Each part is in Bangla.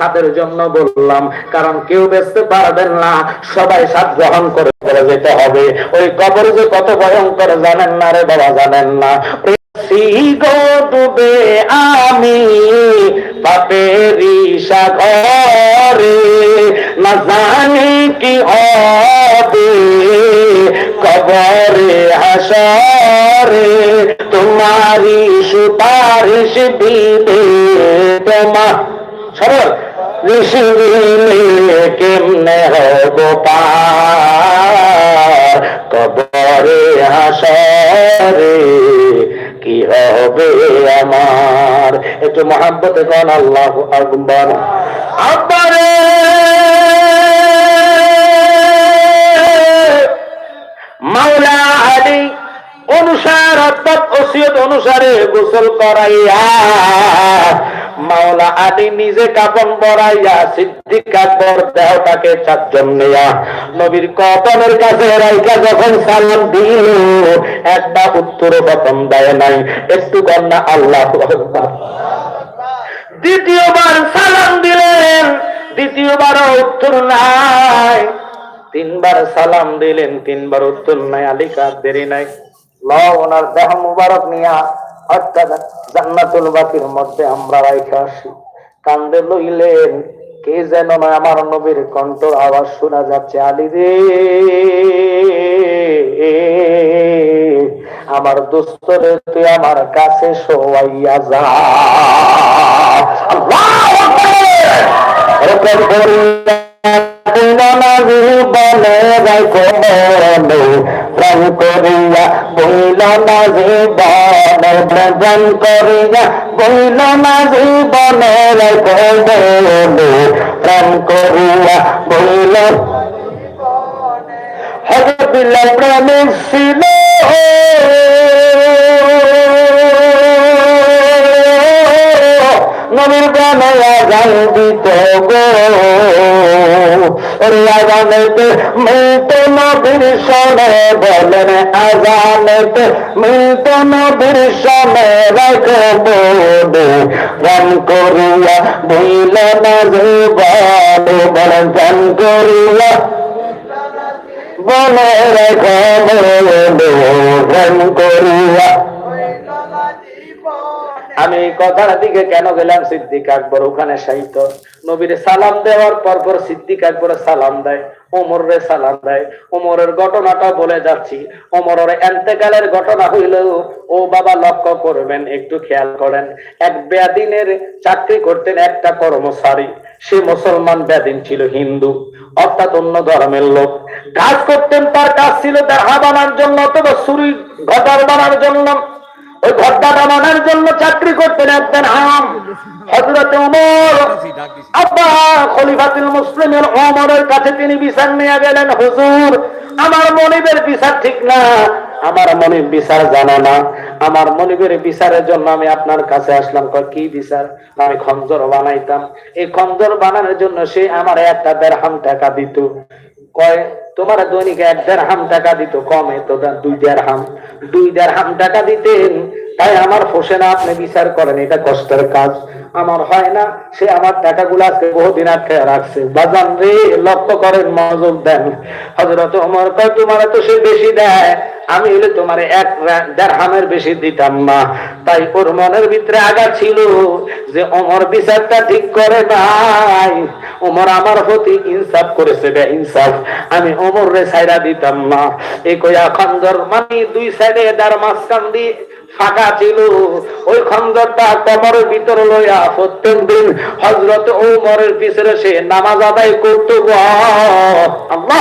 সাদের জন্য বললাম, কারণ কেউ বেচতে পারবেন না, সবাই সাত গ্রহণ করে করে যেতে হবে। ওই কবর যে কত ভয়ঙ্কর, জানেন না রে বাবা, জানেন না। ডুবে আমি পাপেরি সাগরে না জানি কি হবে, কবরে হাসরে তোমারি সুপারিশ দিবে তোমা সরল। দিলে কেমনে হব পার কবরে হাসরে কি হবে আমার একটু মহাব্বতে কন আল্লাহ আকবর আকবরে মাওলা আলী অনুসার, অর্থাৎ ওসিয়ত অনুসারে গোসল করাইয়া মাওলা আলী নিজে কাপন পরাইয়া সিদ্দিক আকবর দেহটাকে চারজন নেয়া। নবীর কতনের কাছে রাইকা যখন সালাম দিল, একটা উত্তর কখন দেয় নাই। একটু কন্যা আল্লাহ দ্বিতীয়বার সালাম দিলেন, দ্বিতীয়বারও উত্তর নাই। তিনবার সালাম দিলেন, তিনবার উত্তর নাই। আলিকার দেরি নাই? ল ওনার দেহ মুবারক নিয়া অর্থাৎ জান্নাতুল বাকির মধ্যে আমরা রাইখে আসি। কান্দে লইলেন, কে যেন আমার নবীর কণ্ঠ আওয়াজ শোনা যাচ্ছে রে, আমার তুই আমার কাছে শোয়াইয়া যা। প্রাণ করিয়া বইল না জীবন ভ্রজন করিয়া, বইল না জীবন রাখো প্রাণ করিয়া, বইল হজবিল্লা ছিল। নবীর গানে আগান দিত গো। ওরে আগানেতে মিলত নবীর সনে বলেন আগানেতে মিলত নবীর সনে রাখো বলে গান করিয়া ভুল না জীবন বলেন, গান করিয়া বলে রেখো গান করিয়া আমি কথার দিকে কেন গেলাম? সিদ্দিক আকবর, ওখানে সাহিত্য। নবীর সালাম দেওয়ার পর পর সিদ্দিক আকবর সালাম দেয় ওমর রে সালাম দেয়। ওমরের ঘটনাটা বলে যাচ্ছি। ওমরের এন্তেকালের ঘটনা হইল, ও বাবা লক্ষ্য করবেন, একটু খেয়াল করেন। এক বেদিনের চাকরি করতেন একটা কর্মচারী। সে মুসলমান বেদিন ছিল, হিন্দু, অর্থাৎ অন্য ধর্মের লোক। কাজ করতেন, তার কাজ ছিল দেহা বানার জন্য অথবা সুরি ঘটার বানার জন্য। ওই ঘরটা বানানোর জন্য চাকরি করতেন একজন হাম হজরত উমর। আব্বা খলিফাতুল মুসলিমের ওমরের কাছে তিনি বিচার নিয়ে গেলেন, হুজুর, আমার মনিবের বিচার ঠিক না। আমার মনিব বিচার জানা না। আমার মনিবের বিচারের জন্য আমি আপনার কাছে আসলাম। কি বিচার? আমি খঞ্জর বানাইতাম। এই খঞ্জর বানানোর জন্য সে আমার একটা দেড়হাম টাকা দিত। কয়, তোমার দৈনিক এক দেড় হাম টাকা দিত, কমে তো দুই দেড় হাম দুই দেড় হাম টাকা দিতেন তাই আমার না আপনি বিচার করেন, এটা কষ্টের কাজ। আমার হয় না, সে আমার টাকাগুলো আজকে বহুদিন আটকে রাখছে। বাজান রে, লক্ষ্য করেন, মনোযোগ দেন। হজরত ওমর কয়, তোমার তো সে বেশি দেয়। আমি হলে তোমার এক রা- দেড় হামের বেশি দিতাম না। তাই ওর মনের ভিতরে আগা ছিল যে অমর বিচারটা ঠিক করে নাই। ওমর আমার প্রতি ইনসাফ করেছে বে ইনসাফ আমি ওমর রে সাইডা দিতাম না। এই কইয়া খঞ্জর মানে দুই সাইডে এদার মাঝখান দিয়ে ফাঁকা ছিল। ওই খঞ্জরটা কমরের ভিতরে লইয়া প্রত্যেক দিন হজরত ওমরের পিছনে সে নামাজ আদায় করতো। আল্লাহ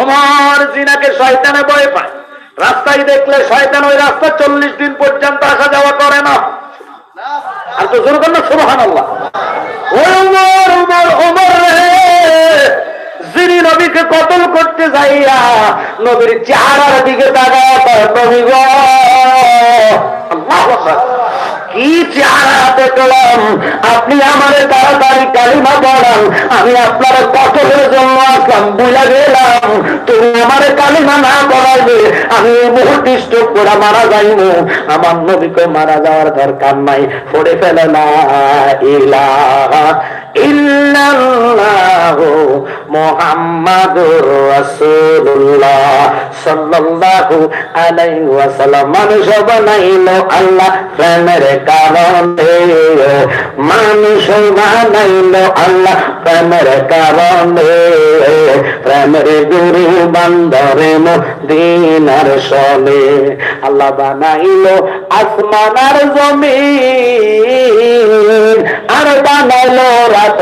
ওমর জিনাকে শয়তানে ভয় পায়। রাস্তায় দেখলে শয়তান ওই রাস্তা চল্লিশ দিন পর্যন্ত আসা যাওয়া করে না। আর তো জোর করল সুবহান আল্লাহ ওমর ওমর ওমর যিনি নবীকে কতল করতে যাইয়া নবীর চেহারার দিকে তাকায়। কি চেহারা দেখলাম? আপনি আমার তাড়াতাড়ি কালিমা পড়ান, আমি আপনার কঠোরের জন্য আসলাম, বুঝা গেলাম। তুমি আমার কালিমা না পড়াইবে আমি এই মুহূর্তে স্টোক করে মারা যাইব। আমার নবীকে মারা যাওয়ার দরকার নাই, পড়ে ফেলে না, ইলাহা ইল্লাল্লাহ মুহাম্মাদুর রাসূলুল্লাহ সাল্লাল্লাহু আলাইহি ওয়াসাল্লাম। মানুষ বানাইলো আল্লাহ প্রেমের কারণে। মানুষ বানাইলো আল্লাহ প্রেমের কারণে, প্রেমের গুরু বান্দরে মদিনার সনে। আল্লাহ বানাইলো আসমান আর জমিন, আর বানাইলো রাত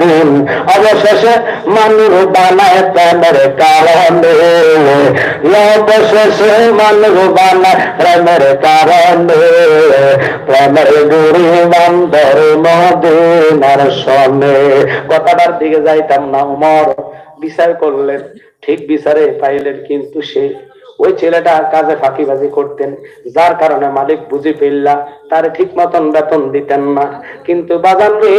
দিন। অবশেষে মানুষ বানায় প্রেমের কারণে। অবশেষে মানুষ বানায় প্রেমের কারণে। প্রেমের গুরু বান্দর মদিনার সনে। কথাটার দিকে যাইতাম না উমর। বিচার করলেন ঠিক বিচারে পাইলেন কিন্তু সে ওই ছেলেটা কাজে ফাঁকিবাজি করতেন, যার কারণে মালিক বুঝে ফেললা, তার ঠিক মতন বেতন দিতেন না। কিন্তু বাজান রে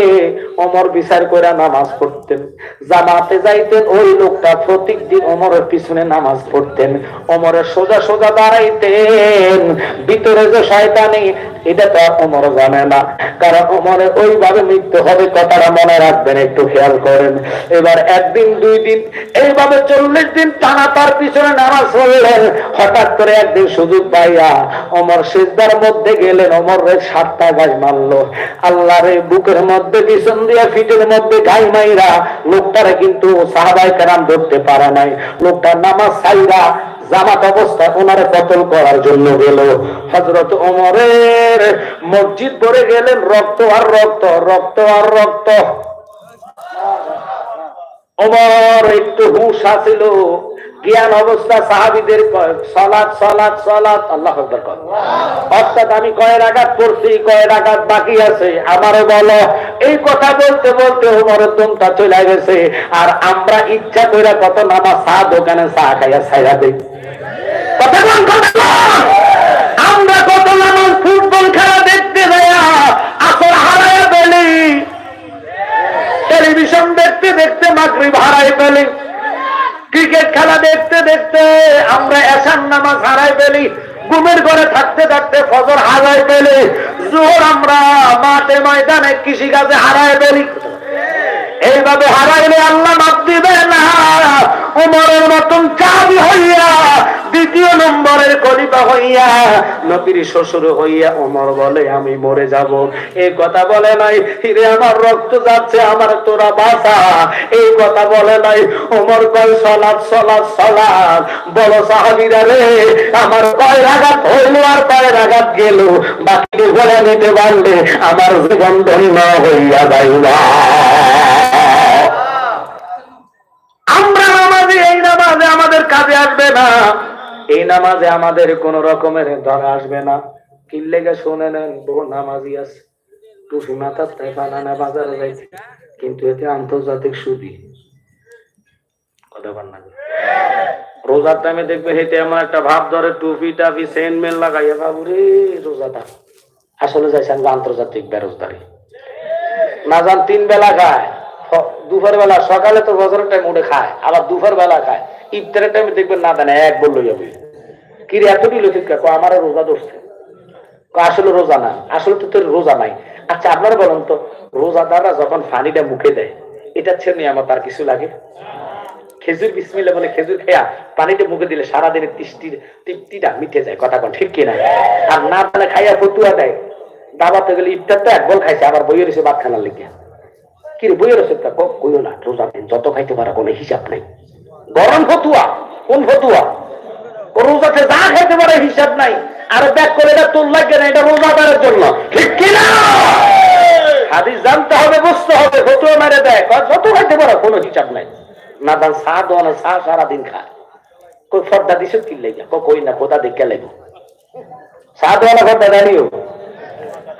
অমর বিচার করে নামাজ পড়তেন। জামাতে যাইতেন, ওই লোকটা প্রত্যেক দিন অমরের পিছনে নামাজ পড়তেন। অমরের সোজা সোজা দাঁড়াইতেন। ভিতরে যে শয়তানি, এটা তো অমর জানে না। কারণ অমরের ওইভাবে মৃত্যু হবে কথাটা মনে রাখবেন, একটু খেয়াল করেন। এবার একদিন, দুই দিন, এইভাবে চল্লিশ দিন টানা তার পিছনে নামাজ পড়লেন। হঠাৎ করে একদিন সুযোগ পাইয়া অমর সিজদার মধ্যে গেলেন অমর রে সাতটা গাছ মারলো। আল্লাহ রে বুকের মধ্যে, পিছন দিয়া ফিটের মধ্যে গাই মাইরা লোকটারে কিন্তু সাহাবাই কেরাম ধরতে পারে নাই। লোকটার নামাজ সাইরা জামাত অবস্থা ওনারে কতল করার জন্য গেল। হজরত ওমরের মসজিদ পরে গেলেন, রক্ত আর রক্ত রক্ত আর রক্ত। ওমর একটু হুশ আছিল জ্ঞান অবস্থা সাহাবিদের কয়, সলাৎ সলাৎ সলাৎ আল্লাহ অর্থাৎ আমি কয় রাগাত পড়ছি কয় রাগাত বাকি আছে আমারও বলো। এই কথা বলতে বলতে ওমরের চলে গেছে আর আমরা ইচ্ছা করে কত নামা চা দোকানে চা খাইয়া ছাইয়া দিই। কথা। আমরা কত নামাজ ফুটবল খেলা দেখতে যাইয়া আসর হারাইয়া পেলি টেলিভিশন দেখতে দেখতে মাকড়ি হারাই পেলি ক্রিকেট খেলা দেখতে দেখতে আমরা এসান নামাজ হারাই ফেলি, ঘুমের ঘরে থাকতে থাকতে ফজর হারাই ফেলি। জোর আমরা মাঠে ময়দানে কৃষি কাজে হারাই পেলি এইভাবে হারাইলে আল্লাহ মাপ দিবে না। উমরের মতন চাবি হইয়া, দ্বিতীয় নম্বরের কলিপা হইয়া, নবীর শ্বশুর হইয়া উমর বলে, আমি মরে যাব। এই কথা বলে নাই, হিরে, আমার রক্ত যাচ্ছে, আমার তোরা বাসা এই কথা বলে নাই, উমর কয় সলাদ সলাদ সলাৎ বড় সাহাবিরা রে, আমার কয় আঘাত হইল আর কয় আঘাত গেল। বাকি বলে নিতে পারলে আমার জীবন ধন্য হইয়া যাইবা আমরা নামাজে, এই নামাজে আমাদের কাজে আসবে না। এই নামাজে আমাদের কোন রকমের ধরা আসবে না। কিল্লেগে শুনে নেন, বহু নামাজি আছে। বানানা বাজারে যাইছে কিন্তু এতে আন্তর্জাতিক কথা রোজার টাইমে দেখবে হেঁটে একটা ভাব ধরে, টুপি টাপি সেন মেল রোজাটা আসলে আন্তর্জাতিক বেরোজগারি। না যান তিন বেলা খায়। দুপুর বেলা, সকালে তো বছরের টাইম উঠে খায়, আবার দুপুর বেলা খায়। ইফতারের টাইমে দেখবেন, না দেন এক বলল যাবে কি রে এত দিল ঠিক কো আমার রোজা ধরছে। আসলে রোজা না আসলে তো তোর রোজা নাই। আচ্ছা আপনারা বলুন তো, রোজাদাররা যখন পানিটা মুখে দেয় এটা ছেড়ে নিয়ে আমার তার কিছু লাগে? খেজুর বিসমিল্লা বলে খেজুর খেয়া পানিটা মুখে দিলে সারাদিনের তৃষ্টির তৃপ্তিটা মিটে যায়, কথা কন, ঠিক কিনা? আর না পালে খাইয়া ফতুয়া দেয়। দাবাতে গেলে ইফতার তো এক বল খাইছে, আবার বইয়ের এসে ভাত খানার লেগে। বইয়ের না রোজা দিন যত খাইতে পারা, কোনো হিসাব নাই। গরম ফতুয়া, কোন ফতুয়া? রোজাতে যা খাইতে পারে, হিসাব নাই। আর ব্যাক করে এটা তোর লাগবে না, এটা জন্য। ঠিক কিনা? হাদিস জানতে হবে, বুঝতে হবে, ফতুয়া দেয় যত খাইতে পারো, কোনো হিসাব নাই। না দান চা দোয়া না, চা সারাদিন খায় কই ফর্দা দিছে কি লেগে কই না, কোথা দেখে লেগো চা দোয়া না, ফর্দা দেয়নিও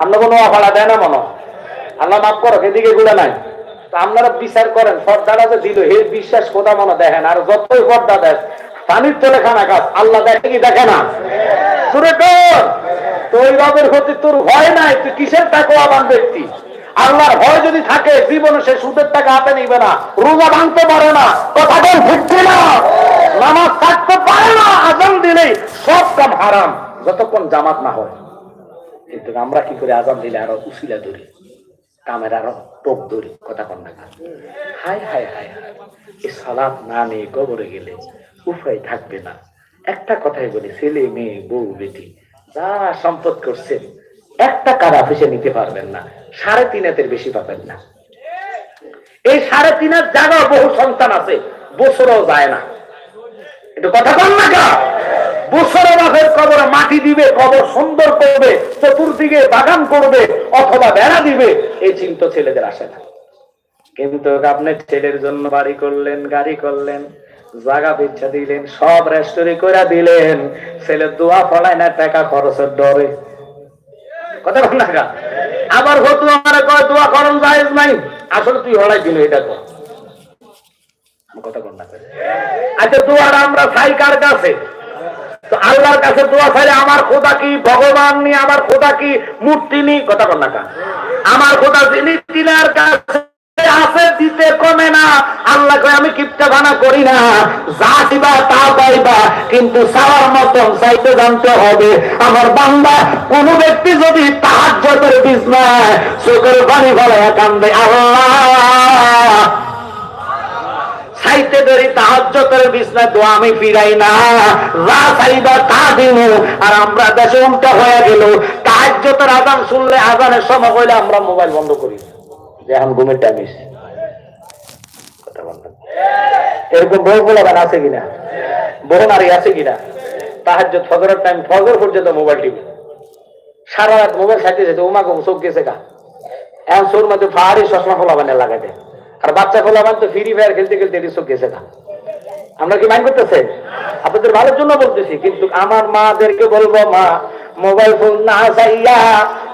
আমরা কোনো অফালা দেয় না, মনে। আল্লাহ মাফ করো, এদিকে গুলা নাই। আপনারা বিচার করেন পর্দাটা যে দিল, হে বিশ্বাস কোথা মনে দেখেন, আর যতই পর্দা দেয়, পানির তলে খানা কাজ আল্লাহ দেখে কি দেখে না? সুরে কর! তো ওই রবের প্রতি তোর ভয় নাই, তুই কিসের ব্যক্তি? আল্লাহর ভয় যদি থাকে, জীবনে সে সুদের টাকা হাতে নিবে না, রোজা ভাঙতে পারে না, কথা বল না, নামাজ থাকতে পারে না, আজান দিলেই সব কাম হারাম, যতক্ষণ জামাত না হয়। কিন্তু আমরা কি করে, আজান দিলে আরও উসিলা ধরি, কামের আরও টোপ ধরি কথা কন না হাই হাই হাই হাই এই সালাদ না নিয়ে কবরে গেলে উপায় থাকবে না। একটা কথাই বলি, ছেলে, মেয়ে, বউ, বেটি, যা সম্পদ করছেন, একটা কার অফিসে নিতে পারবেন না, সাড়ে তিন হাতের বেশি পাবেন না। এই সাড়ে তিন হাত জায়গাও বহু সন্তান আছে, বছরও যায় না। এটা কথা কন না কা বাপের মাটি দিবে, কবর সুন্দর করবে, চতুর্দিকে বাগান করবে, অথবা বেড়া দিবে, এই চিন্তা ছেলেদের আসে না। কিন্তু আপনি ছেলের জন্য বাড়ি করলেন, গাড়ি করলেন, জায়গা পিচ্ছা দিলেন, সব রেস্টোরি করে দিলেন ছেলের দোয়া ফলায় না, টাকা খরচের ডরে। কথা বল না? আবার হতু আমার দোয়া করণ জায়েজ নাই। আসলে তুই হলাই দিল, এটা কর। কথা বল না আচ্ছা দোয়ার আমরা চাই কার কাছে আল্লাহর কাছে দোয়া চাইলে আমার খোদা কি, ভগবান নি, আমার খোদা কি, মূর্তি নি? কথা বল না? আমার খোদা যিনি তিনার কাছে আছে, দিতে কমে না। আল্লাহ কয়, আমি কিপটা বানা করি না। যা দিবা, তা পাইবা। কিন্তু চাওয়ার মতন চাইতে জানতে হবে, আমার বান্দা, কোন ব্যক্তি যদি তাহার যতের বিছনায় চোখের পানি ফলায় কান্দে। আল্লাহ! চাইতে দেরি তাহাজ্জতের বিছনা তো আমি ফিরাই না। যা চাইবা তা দিন আর আমরা দেশে উল্টা হয়ে গেল। তাহাজ্জতের আজান শুনলে আজানের সময় হইলে আমরা মোবাইল বন্ধ করি। যে এখন ঘুমের টাইম এসে এরকম বউ বলাবেন আছে কিনা? বহু নারী আছে কিনা? তাহাজ্জত ফজরের টাইম ফজর পর্যন্ত মোবাইল টিভি সারা রাত মোবাইল খাইতে যেত উমা কম চোখ গেছে গা। এখন সোর মধ্যে ফাহারি চশমা ফোলাবেন লাগাতে আর বাচ্চা ফোলাবেন তো ফ্রি ফায়ার খেলতে খেলতে এটি চোখ গেছে গা। আমরা কি মাইন্ড করতেছে? আপনাদের ভালোর জন্য বলতেছি, কিন্তু আমার মাদেরকে বলব, মা মোবাইল ফোন না চাইয়া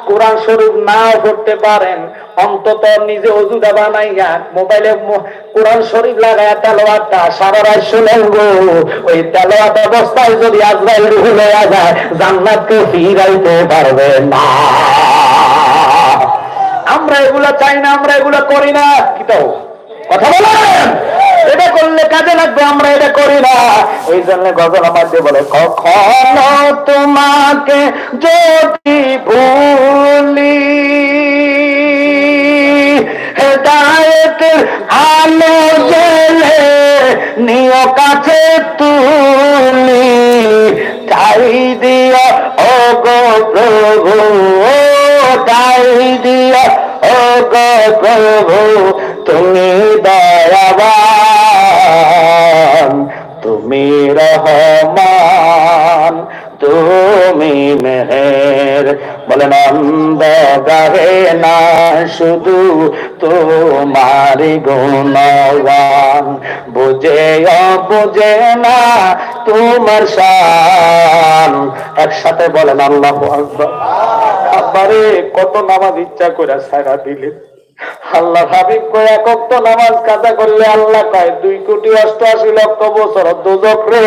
কোরআন শরীফ নাও করতে পারেন। অন্তত নিজে অজুদা বানাইয়া মোবাইলে কোরআন শরীফ লাগায় তেলোয়ারটা সারা রাত শুনেন গো ওই তেলোয়ার অবস্থায় যদি আজরাইল রুহু যায়, জান্নাতকে ফিরাইতে পারবে না। আমরা এগুলা চাই না, আমরা এগুলা করি না। কি তো? কথা বলেন? এটা করলে কাজে লাগবে, আমরা এটা করি না। ওই জন্য গজল আমার যে বলে, কখনো তোমাকে যদি ভুলি হেদায়েতের আলো জেলে নিয় কাছে তুলি তাই দিয়া ও গো প্রভু তাই দিয়া ও গো প্রভু, তুমি দয়াবান, তুমি রহমান, তুমি মেহের বলেন অন্ধ গাহে না শুধু তোমার গুণগান। বুঝে বুঝে না তোমার শান। একসাথে বলেন, আল্লাহ আব্বারে, কত নামাজ ইচ্ছা করে সারা দিলেন। আল্লাহ হাবিব কয় একক তো নামাজ কাজা করলে আল্লাহ কয়, দুই কোটি অষ্টআশি লক্ষ বছর দুজক রে।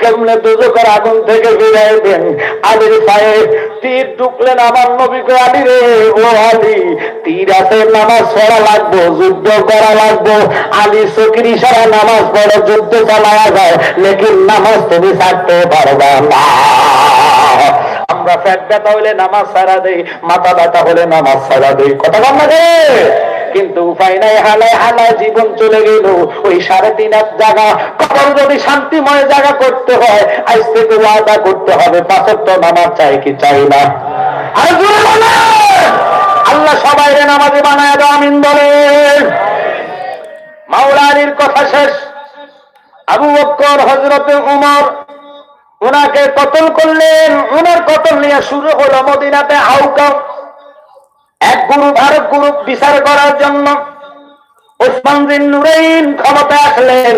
কেমনে দুজকের আগুন থেকে ফিরাইবেন আলির পায়ে তীর ঢুকলেন আমার নবীকে আলি রে, ও আলী। তীর আছে, নামাজ পড়া লাগবো, যুদ্ধ করা লাগবো। আলী চকির ইশারা নামাজ পড়ে, যুদ্ধ চালায়া যায়। লেকিন নামাজ তুমি ছাড়তে পারবে না। আমরা পেট ব্যথা হলে নামাজ সারা দেই, মাথা ব্যথা হলে নামাজ সারা দেই। কথা বল? কিন্তু উপায় নাই হালায় হালায় জীবন চলে গেল। ওই সাড়ে তিন হাত জায়গা, কখন যদি শান্তিময় জায়গা করতে হয়, আজ থেকে ওয়াদা করতে হবে, পাঁচত্ব নামাজ চাই কি চাই না? আল্লাহ সবাই রে নামাজে বানায় দাও, আমিন বলেন মাওলানির কথা শেষ। আবু বক্কর হজরতে উমর ওনাকে কতল করলেন ওনার কতল নিয়ে শুরু হলো মদিনাতে হাউকা। এক গ্রুপ আরেক গ্রুপ বিচার করার জন্য ওসমান নুরাইন ক্ষমতা আসলেন,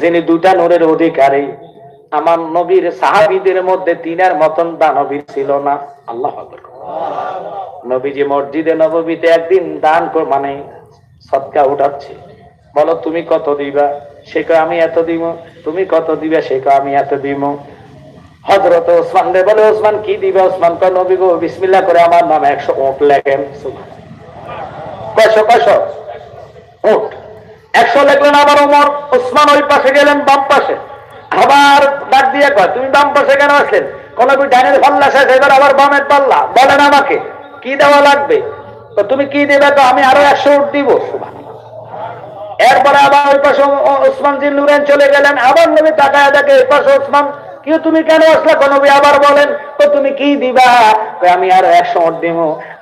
যিনি দুটা নূরের অধিকারী। আমার নবীর সাহাবীদের মধ্যে তিনার মতন দানবীর ছিল না। আল্লাহ আকবার। নবীজি মসজিদে নববীতে একদিন দান মানে সৎকা উঠাচ্ছে। বলো, তুমি কত দিবা? সে আমি এত দিব। তুমি কত দিবা? সে আমি এত দিব। হজরত ওসমান রে বলে, ওসমান, কি দিবে? ওসমান কয়, নবী গো, বিসমিল্লাহ করে আমার নামে একশো ওট লেখেন কয়শো কয়শো? একশো লেখলেন আবার ওমর। ওসমান ওই পাশে গেলেন বাম পাশে। আবার ডাক দিয়ে কয়, তুমি বাম পাশে কেন আসলেন? পাল্লা শেষ, এবার আবার বামের পাল্লা। বলেন আমাকে, কি দেওয়া লাগবে? তো তুমি কি দেবে? তো আমি আরও একশো উঠ দিব। এরপরে আবার ওই পাশে ওসমান জিন নুরেন চলে গেলেন। আবার নবী তাকায় দেখে, এই পাশে ওসমান কি তুমি কেন আসলে? কোন আবার বলেন, তো তুমি কি দিবা? আমি আর একশো দিব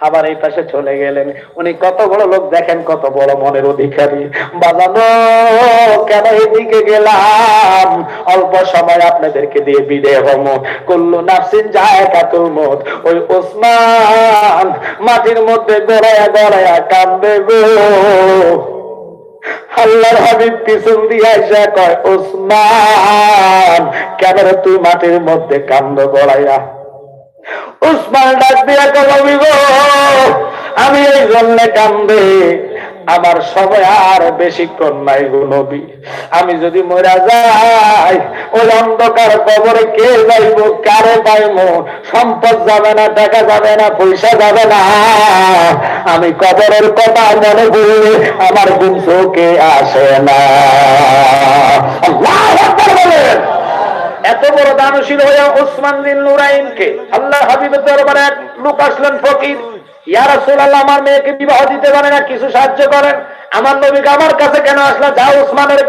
আবার এই পাশে চলে গেলেন। উনি কত বড় লোক দেখেন, কত বড় মনের অধিকারী। বাজানো, কেন এদিকে গেলাম? অল্প সময় আপনাদেরকে দিয়ে বিদে হম। কুল্লু নাফসিন যায় কাতুল মত। ওই ওসমান মাটির মধ্যে গড়ায়া গড়ায়া কান্দবে গো। আল্লাহর হাবিব পিছন দিয়ে আইসা কয়, ওসমান কেন তুই মাটির মধ্যে কান্দ গড়াইয়া। উসমান ডাক দিয়া কবি গো আমি এই জন্য কান্দে। আমার সময় আর বেশিক্ষণ নাই গো নবী। আমি যদি মরা যাই, ওই অন্ধকার কবরে কে যাইব, কারে পাইব সম্পদ যাবে না, টাকা যাবে না, পয়সা যাবে না। আমি কবরের কথা মনে করলে আমার ঘুম চোখে আসে না। এত বড় দানশীল হয়ে ওসমান বিন নুরাইনকে আল্লাহ হাবিবের দরবারে এক লোক আসলেন ফকির। ইয়া রাসূলুল্লাহ, আমার মেয়েকে বিবাহ দিতে পারে না, কিছু সাহায্য করেন। আমার নবীকে আমার কাছে কেন আসলা?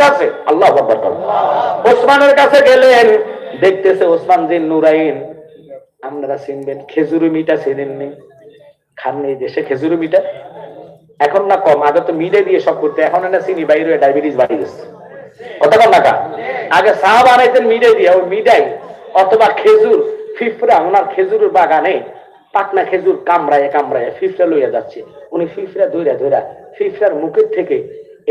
কাছে। আল্লাহ কাছে গেলেন, দেখতেছে বিন নুরাইন। আপনারা চিনবেন খেজুরি মিটা চিনেননি খান এই দেশে খেজুরি মিটা। এখন না কম, আগে তো মিলে দিয়ে সব করতে, এখন না চিনি, বাইরে ডায়াবেটিস বাড়ি গেছে কতক্ষণ টাকা আগে চা বানাইতেন মিডাই দিয়ে ওই মিডাই অথবা খেজুর, ফিফরা, ওনার খেজুরের বাগানে পাটনা খেজুর কামড়ায় কামড়ায় ফিফরা লইয়া যাচ্ছে। উনি ফিফরা ধইরা ধইরা ফিফরার মুখের থেকে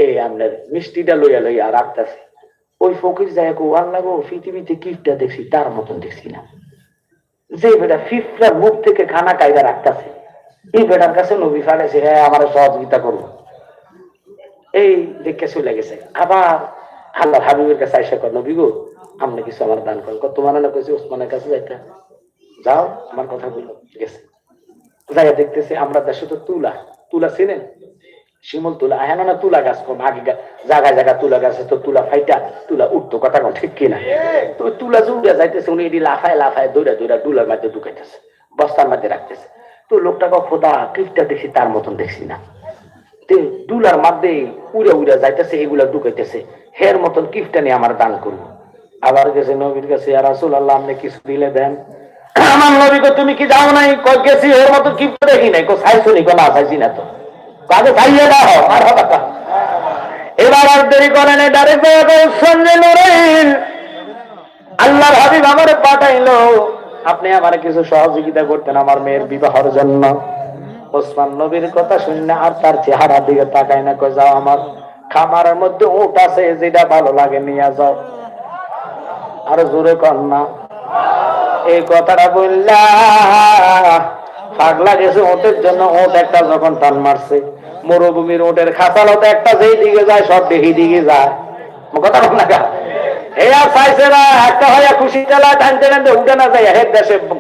এই আপনার মিষ্টিটা লইয়া লইয়া রাখতেছে। ওই ফকির যায় কো আল্লাহ পৃথিবীতে কিফটা দেখছি, তার মতন দেখছি না। যে বেটা ফিফরার মুখ থেকে খানা কায়দা রাখতেছে। এই বেটার কাছে নবী ফাড়েছে হ্যাঁ আমার সহযোগিতা করব এই দেখে চলে গেছে। আবার আল্লাহ হাবিবের কাছে আইসা কর নবী গো, আপনি কিছু আমার দান করেন। কত মানে না কইছে, ওসমানের কাছে যাইতে যাও, আমার কথা বলল গেছে। যাইয়া দেখতেছে, আমরা দেশে তো তুলা। তুলা চিনেন? শিমল তুলা। হ্যাঁ না তুলা গাছ কম। আগে জায়গায় জায়গায় তুলা গাছে তো তুলা ফাইটা। তুলা উঠতো, কথা কম ঠিক কিনা? তো তুলা জুড়ে যাইতেছে, উনি এটি লাফায় লাফায় দৌড়া দৌড়া তুলার মধ্যে ঢুকাইতেছে, বস্তার মধ্যে রাখতেছে। তো লোকটাকে খোদা কিফটা দেখছি তার মতন দেখছি না। তে দুলার মধ্যে উড়ে উড়ে যাইতেছে, এগুলা ঢুকাইতেছে। হের মতন কিফটা নিয়ে আমার দান করব আবার গেছে নবীর কাছে আর রাসূল আল্লাহ আপনি কিছু দিলে দেন? আমার নবী কো তুমি কি যাও নাই? গেছি এর মতো কিফটা দেখি নাই? কো চাইছো নি কো, না চাইছি না তো। কাজে চাইয়ে দাও আর এবার আর দেরি করেন ডাইরেক্ট সঞ্জে নরেন। আল্লাহর হাবিব আমারে পাঠাইলো। আপনি আমার কিছু সহযোগিতা করতেন আমার মেয়ের বিবাহের জন্য। ওসমান নবীর কথা শুনে আর তার চেহারা দিকে তাকাই না কই যাও আমার খামারের মধ্যে উট আছে, যেটা ভালো লাগে, নিয়ে যাও। আর জোরে কর না। এই কথাটা বললা। পাগলা গেছে ওটের জন্য ওট একটা যখন টান মারছে, মরুভূমির ওটের খাতালত একটা যেই দিকে যায়, সব দেখি দিকে যায়।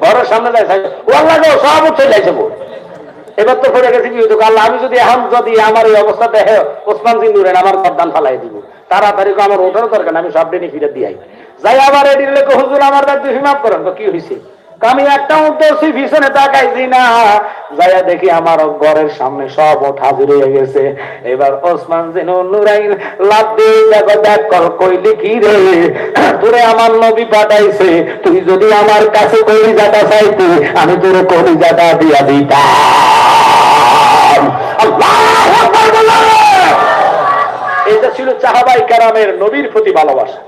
ঘরের সামনে। এবার তো আমি যদি যদি এই দিব। তাড়াতাড়ি আমার ওঠারও দরকার আমি সব দিনই ফিরে দিয়াই যাই আবার এটি লেখো, হুজুর আমার দায়িত্ব হিমাপ করেন তো কি হয়েছে আমি একটা উঠতেছি পিছনে তাকাইছি না। যাইয়া দেখি আমার ঘরের সামনে সব ওঠ হাজির হয়ে গেছে। এবার ওসমান জিন নুরাইন লাভ দিয়ে দেখো, দেখ কর কইলি কি রে? তোরে আমার নবী পাঠাইছে, তুই যদি আমার কাছে কলিজাটা চাইতি, আমি তোর দিয়া দিতাম। আল্লাহু আকবার বলো। এটা ছিল চাহাবাই কারামের নবীর প্রতি ভালোবাসা।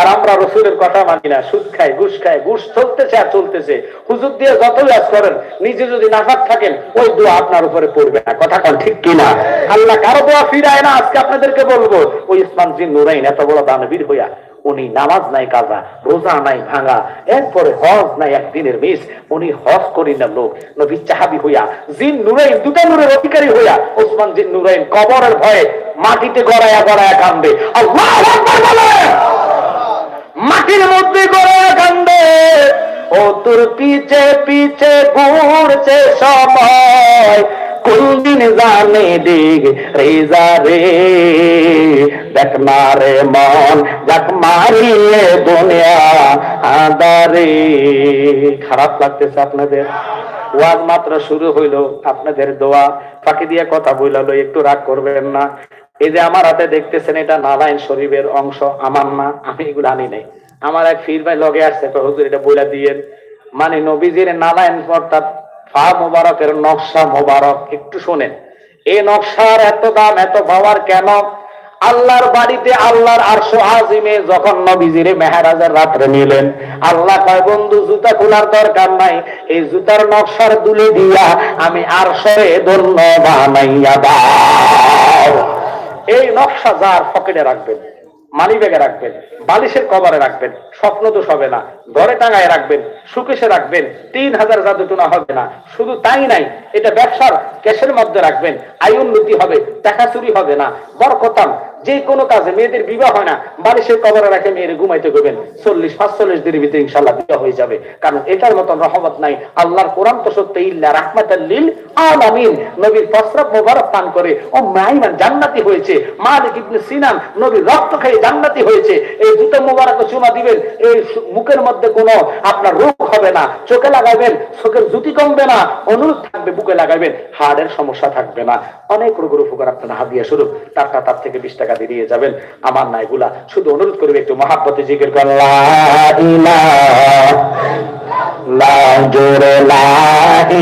আর আমরা রসুলের কথা মানি না। সুদ খাই ঘুষ খাই ঘুষ চলতেছে আর চলতেছে। হুজুর দিয়ে যত কাজ করেন, নিজে যদি নাফাক থাকেন, ওই দোয়া আপনার উপরে পড়বে না। কথা কন ঠিক কিনা? আল্লাহ কারও দোয়া ফিরায় না, আজকে আপনাদেরকে বলব, ওই ইসমান জিন নুরাইন এত বড় দানবীর হইয়া, উনি নামাজ নাই কাজা, রোজা নাই ভাঙা, এরপরে হজ নাই একদিনের মিস, উনি হজ করি না লোক, নবী চাহাবি হইয়া, জিন নুরাইন দুটা নূরের অধিকারী হইয়া ওসমান জিন নুরাইন কবরের ভয়ে মাটিতে গড়ায়া গড়ায়া কান্দে আল্লাহ বলেন! মাটির মধ্যে গড়ে কান্দে। ও তোর পিছে পিছে ঘুরছে সময়। কোন দিন জানে দিগ রেজা রে। দেখ না রে মন যাক মারিলে দুনিয়া আদারে। খারাপ লাগতেছে আপনাদের। ওয়াজ মাত্র শুরু হইল, আপনাদের দোয়া। ফাঁকি দিয়ে কথা বইলালো, একটু রাগ করবেন না। এই যে আমার হাতে দেখতেছেন এটা নারায়ণ শরীফের অংশ, আমার না আমি এগুলো আনি নাই। আমার এক ফির ভাই লগে আসছে হুজুর, এটা বইলা দিয়েন। মানে নবীজির নারায়ণ অর্থাৎ ফা মোবারকের নকশা মোবারক, একটু শোনেন। এই নকশার এত দাম, এত পাওয়ার কেন? আল্লাহর বাড়িতে আল্লাহর আরশো আজিমে যখন নবীজিরে মেহারাজের রাত্রে নিলেন, আল্লাহ কয়, বন্ধু, জুতা খোলার দরকার নাই। এই জুতার নকশার দুলে দিয়া আমি আরশরে ধন্য বানাইয়া দাও। এই নকশা যার পকেটে রাখবেন মানি ব্যাগে রাখবেন, বালিশের কভারে রাখবেন, স্বপ্ন দোষ হবে না, ঘরে টাঙায় রাখবেন, সুকেশে রাখবেন, তিন হাজার জাদু টুনা হবে না, শুধু তাই নাই, এটা ব্যবসার ক্যাশের মধ্যে রাখবেন আয় উন্নতি হবে, টাকা চুরি হবে না, বরকতাম যে কোনো কাজে মেয়েদের বিবাহ হয় না, বালিশের কবরে রাখে মেয়ের ঘুমাইতে করবেন চল্লিশ, পাঁচচল্লিশ দিনের ভিতরে ইনশাল্লাহ বিবাহ হয়ে যাবে। কারণ এটার মতন রহমত নাই। আল্লাহর কোরআন তো সত্য, ইল্লা রাহমাতাল্লিল আলামিন। নবীর প্রস্রাব মোবারক পান করে, ও মাইমান জান্নাতি হয়েছে। মালিক ইবনে সিনান নবীর রক্ত খেয়ে জান্নাতি হয়েছে। এই জুতো মোবারক চুমা দিবেন, এই মুখের মধ্যে কোনো আপনার রোগ হবে না। চোখে লাগাবেন চোখের জুতি কমবে না। অনুরোধ থাকবে, বুকে লাগাবেন হাড়ের সমস্যা থাকবে না। অনেক রোগের উপকার আপনারা হাবিয়া শুরু। টাকা তার থেকে বিশ টাকা দিয়ে যাবেন। আমার নাইগুলা শুধু অনুরোধ করবে একটু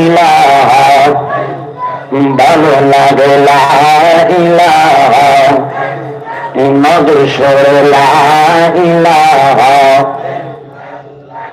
ইলাহা ভালো লাগে ইলাহা।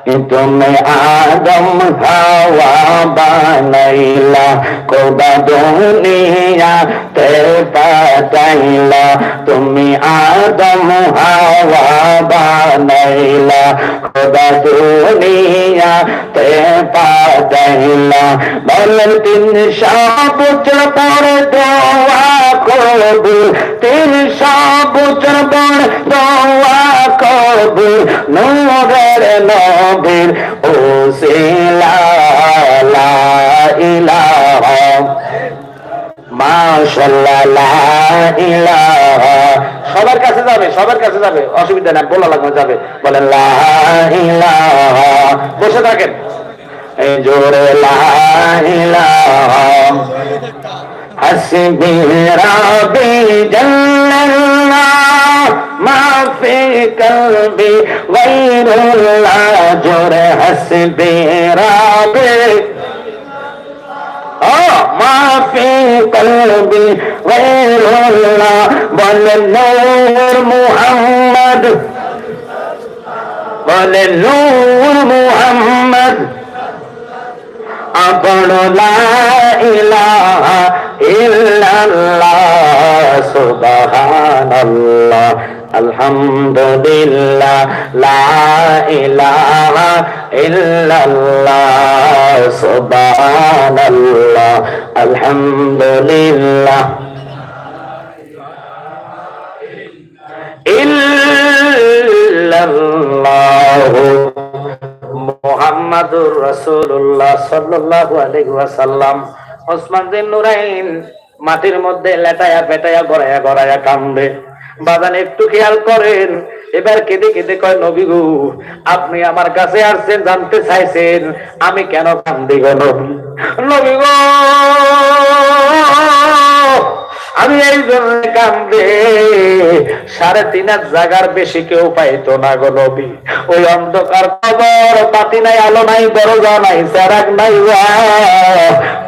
তুমি আদম হাওয়া বানাইলা কোদা দুনিয়া তে পাতাইলা তুমি আদম হাওয়া বানাইলা কোদা দুনিয়া তে পাতাইলা বলেন তিন সাবুচর পরে দোয়া কবুল তিন সাবুচর পরে দোয়া নবীর ও সবার কাছে যাবে, সবার কাছে যাবে। অসুবিধা নাই, বলা লাগবে, যাবে। বলেন, লা বসে থাকেন। জোরে, লা حسبي ربي جل الله ما في قلبي غير الله جر حسبي ربي آه ما في قلبي غير الله بل النور محمد بل النور محمد আপন লা ইলাহা ইল্লাল্লাহ সুবহানাল্লাহ আলহামদুলিল্লাহ লা ইলাহা ইল্লাল্লাহ ইল্লাল্লাহু মোহাম্মদুর রাসূলুল্লাহ সাল্লাল্লাহু আলাইহি ওয়াসাল্লাম। ওসমান নুরাইন মাটির মধ্যে লেটায়া পেটায়া, গড়ায়া গড়ায়া কান্দে। বাজান, একটু খেয়াল করেন। এবার কেঁদে কেঁদে কয়, নবী গো, আপনি আমার কাছে আসছেন, জানতে চাইছেন, আমি কেন কান্দি গো নবী? নবী গো! আমি এই জন্য কান্দে। সাড়ে তিন জাগার বেশি কেউ পাইতো না গো নবী। ওই অন্ধকার খবর পাতি নাই, আলো নাই, দরজা নাই চারাক নাই,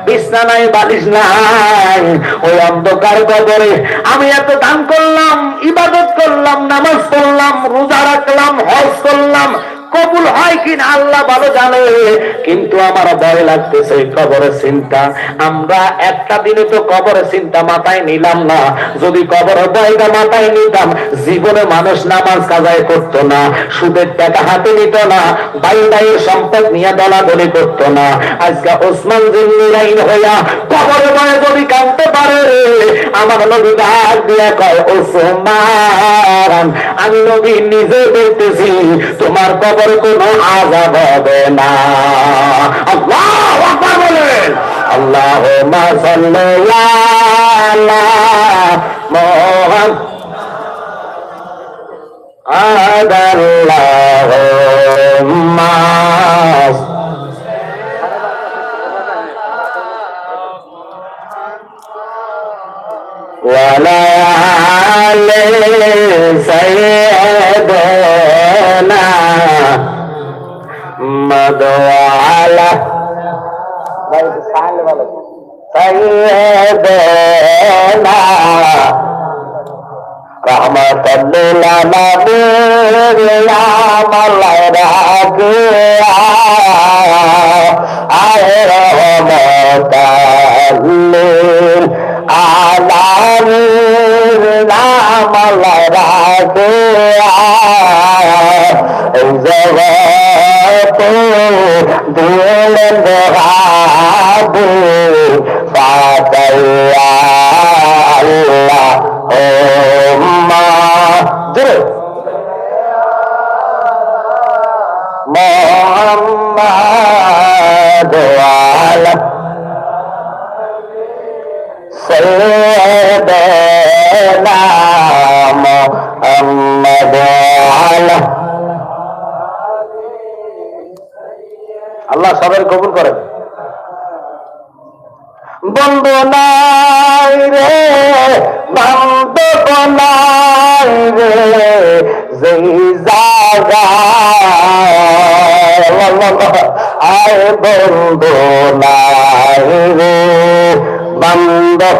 বিছনা নাই, বালিশ নাই। ওই অন্ধকার কবরে আমি এত দান করলাম, ইবাদত করলাম, নামাজ পড়লাম, রোজা রাখলাম, হজ করলাম কবুল হয় কিনা আল্লাহ ভালো জানে। কিন্তু আমার ভয় লাগতেছে কবরের চিন্তা আমরা একটা দিনে তো কবরের চিন্তা মাথায় নিলাম না। যদি কবরের ভয়টা মাথায় নিতাম, জীবনে মানুষ নামাজ কাজায় করতো না, সুদের টাকা হাতে নিত না বাই বাইয়ের সম্পদ নিয়ে দলাদলি করতো না। আজকে ওসমান জিন্নিরাইন হইয়া কবরে ভয়ে যদি কাঁদতে পারে, আমার নবী ডাক দিয়া কয়, ওসমান, আমি নবী নিজে বলতেছি, তোমার কবর কোনো আজাব হবে না আল্লাহ আকবার বলেন আল্লাহ মোহাম্মদ আদাল্লাহ وليال سيدنا ربنا مضوا على سيدنا رحمة للعالمين يا ملائكة آه رحمة للعالمين يا ملائكة জবাতে দিলন্দ হাবু ফাতাইয়া আল্লাহ। ওম্মা জোরে। মোহাম্মদ আলা সৈয়দনা মোহাম্মদ আলা আল্লাহ সবাই কবুল করেন বন্ধু নাই রে, বান্ধব নাই রে, যেই জাগা আয় বন্ধু নাই রে, বান্ধব।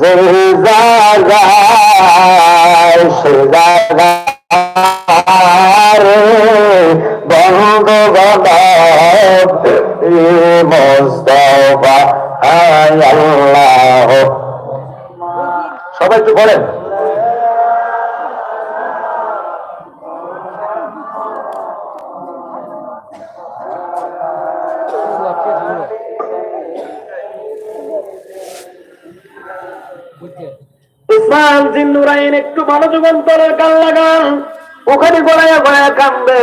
যেই জাগায় সে জাগারে সবাই একটু বলেন। উসমান জিন্নুরাইন একটু মনোযোগ অন্তরে কান লাগান। ওখানে গড়াইয়া গড়াইয়া কান্দে।